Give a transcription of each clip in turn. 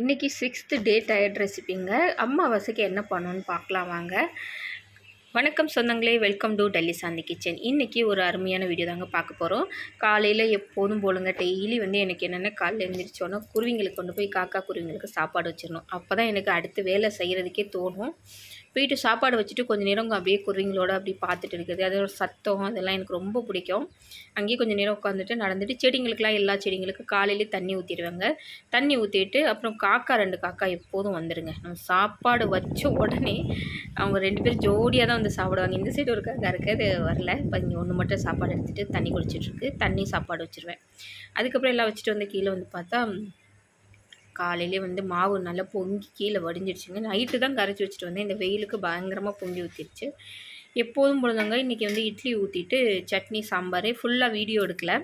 இன்றைக்கி sixth day tired ரெசிபிங்க அம்மாவாசைக்கு என்ன பண்ணணும்னு பார்க்கலாம் வாங்க. வணக்கம் சொந்தங்களே welcome to Delhi Shanti kitchen இன்றைக்கி ஒரு அருமையான வீடியோ தாங்க பார்க்க போகிறோம் காலையில் எப்போதும் போலுங்க டெய்லி வந்து எனக்கு என்னென்ன காலையில் எழுந்திரிச்சோன்னா குருவிங்களுக்கு கொண்டு போய் காக்கா குருவிங்களுக்கு சாப்பாடு வச்சிடணும். அப்போ தான் எனக்கு அடுத்து வேலை செய்கிறதுக்கே தோணும். போயிட்டு சாப்பாடு வச்சுட்டு கொஞ்சம் நேரம் அப்படியே குருவிங்களோட அப்படி பார்த்துட்டு இருக்குது அதோட சத்தம் அதெல்லாம் எனக்கு ரொம்ப பிடிக்கும். அங்கேயே கொஞ்சம் நேரம் உட்காந்துட்டு நடந்துட்டு செடிங்களுக்கெல்லாம் எல்லா செடிங்களுக்கும் காலையிலே தண்ணி ஊற்றிடுவாங்க தண்ணி ஊற்றிட்டு அப்புறம் காக்கா ரெண்டு காக்கா எப்போதும் வந்துடுங்க நம்ம சாப்பாடு வச்ச உடனே அவங்க ரெண்டு பேரும் ஜோடியாக தான் வந்து சாப்பிடுவாங்க. இந்த சைடு ஒரு காக்கா இருக்குது அது வரல. இப்போ இங்கே ஒன்று மட்டும் சாப்பாடு எடுத்துகிட்டு தண்ணி குடிச்சிட்ருக்கு தண்ணி சாப்பாடு வச்சுருவேன். அதுக்கப்புறம் எல்லாம் வச்சுட்டு வந்து கீழே வந்து பார்த்தா காலையிலே வந்து மாவு நல்லா பொங்கி கீழே வடிஞ்சிடுச்சுங்க. நைட்டு தான் கரைச்சி வச்சுட்டு வந்தேன். இந்த வெயிலுக்கு பயங்கரமாக பொங்கி ஊற்றிடுச்சு எப்போதும் பொழுதுங்க இன்றைக்கி வந்து இட்லி ஊற்றிட்டு சட்னி சாம்பார் ஃபுல்லாக வீடியோ எடுக்கல.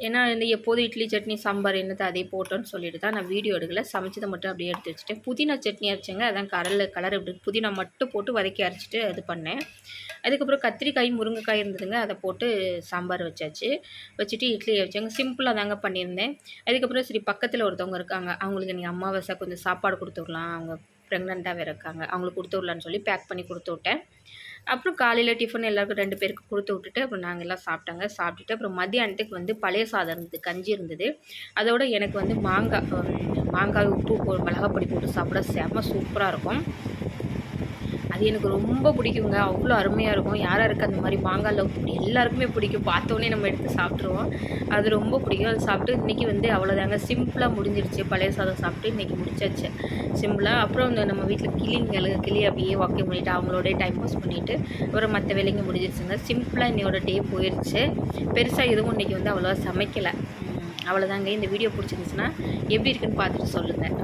ஏன்னா இந்த எப்போதும் இட்லி சட்னி சாம்பார் என்னது அதே போட்டோன்னு சொல்லிட்டு தான் நான் வீடியோ எடுக்கல. சமைச்சதை மட்டும் அப்படியே எடுத்து வச்சுட்டேன். புதினா சட்னி அரைச்சேங்க. அதான் கரல் கலர் இப்படி புதினா மட்டும் போட்டு வதக்கி அரைச்சிட்டு இது பண்ணேன். அதுக்கப்புறம் கத்திரிக்காய் முருங்கைக்காய் இருந்ததுங்க. அதை போட்டு சாம்பார் வச்சாச்சு. வச்சுட்டு இட்லி வச்சாங்க. சிம்பிளாக தாங்க பண்ணியிருந்தேன். அதுக்கப்புறம் சரி பக்கத்தில் ஒருத்தவங்க இருக்காங்க. அவங்களுக்கு நீங்கள் அமாவாசை கொஞ்சம் சாப்பாடு கொடுத்துடலாம் அவங்க ப்ரெக்னெண்ட்டாக வேறு இருக்காங்க. அவங்களுக்கு கொடுத்து விடலான்னு சொல்லி பேக் பண்ணி கொடுத்து விட்டேன். அப்புறம் காலையில் டிஃபன் எல்லாருக்கும் ரெண்டு பேருக்கு கொடுத்து விட்டுட்டு அப்புறம் நாங்கள் எல்லாம் சாப்பிட்டாங்க. சாப்பிட்டுட்டு அப்புறம் மதியானத்துக்கு வந்து பழைய சாதம் இருந்தது கஞ்சி இருந்தது. அதோட எனக்கு வந்து மாங்காய் மாங்காய் உப்பு மிளகாப்பொடி போட்டு சாப்பிட செம்ம சூப்பராக இருக்கும். அது எனக்கு ரொம்ப பிடிக்குங்க. அவ்வளோ அருமையாக இருக்கும். யார் யாருக்கு அந்த மாதிரி மாங்காய் லவ் எல்லாருக்குமே பிடிக்கும். பார்த்தோன்னே நம்ம எடுத்து சாப்பிட்ருவோம் அது ரொம்ப பிடிக்கும். அது சாப்பிட்டு இன்றைக்கி வந்து அவ்வளோதாங்க சிம்பிளாக முடிஞ்சிருச்சு. பழைய சாதம் சாப்பிட்டு இன்றைக்கி முடிச்சாச்சு. சிம்பிளாக அப்புறம் இந்த நம்ம வீட்டில் கிளிங்களுக்கு கிளி அப்படியே வாக்கிங் பண்ணிவிட்டு அவங்களோட டைம் பாஸ் பண்ணிவிட்டு அப்புறம் மற்ற வேலைங்க முடிஞ்சிருச்சுங்க. சிம்பிளாக இன்னையோட டே போயிடுச்சு பெருசாக எதுவும் இன்றைக்கி வந்து அவ்வளோவா சமைக்கலை. அவ்வளோதாங்க இந்த வீடியோ பிடிச்சிருந்துச்சுன்னா எப்படி இருக்குன்னு பார்த்துட்டு சொல்லுங்கள்